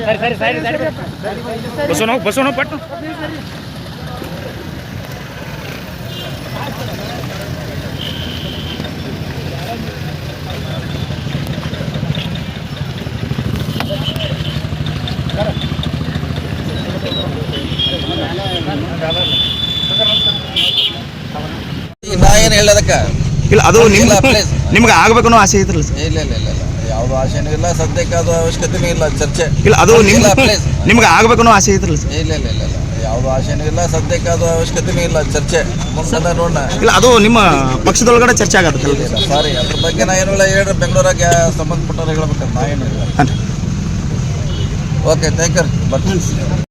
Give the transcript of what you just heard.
ಸರಿ ಸರಿ ಸರಿ ಬಸವನ ಬಸವನ ಪಟ್ಟು ನಾ ಏನು ಹೇಳೋದಕ್ಕ? ಇಲ್ಲ ಅದು. ನಿಮ್ಗೆ ಆಗ್ಬೇಕನ್ನೋ ಆಸೆ ಇದ್ರಲ್ಲ ಸರ್. ಇಲ್ಲ ಇಲ್ಲ ಇಲ್ಲ ಇಲ್ಲ. ಯಾವುದು ಆಸೆನೂ ಇಲ್ಲ. ಸದ್ಯಕ್ಕೆ ಅದು ಅವಶ್ಯಕತೆನೂ ಇಲ್ಲ ಚರ್ಚೆ. ಇಲ್ಲ ಅದು ಇಲ್ಲ, please. ನಿಮ್ಗೆ ಆಗ್ಬೇಕನ್ನೋ ಆಸೆ ಐತ್ರಲ್ಲ ಸರ್? ಇಲ್ಲ ಇಲ್ಲ ಇಲ್ಲ ಇಲ್ಲ. ಯಾವುದು ಆಸೆನೂ ಇಲ್ಲ. ಸದ್ಯಕ್ಕೆ ಅದು ಅವಶ್ಯಕತೆನೂ ಇಲ್ಲ ಚರ್ಚೆ. ಮುಂದೆ ನೋಡೋಣ. ಇಲ್ಲ ಅದು ನಿಮ್ಮ ಪಕ್ಷದೊಳಗಡೆ ಚರ್ಚೆ ಆಗತ್ತಲ್ಲ ಇಲ್ಲ ಸಾರಿ ಅದ್ರ ಬಗ್ಗೆ ನಾ ಏನು ಹೇಳ್ರಿ ಬೆಂಗಳೂರಾಗ ಸಂಬಂಧಪಟ್ಟವ್ರು ಹೇಳ್ಬೇಕಂತ. ನಾ ಏನು ಇಲ್ಲ ಓಕೆ ಥ್ಯಾಂಕ್ ಯು ಬರ್ತೀನಿ.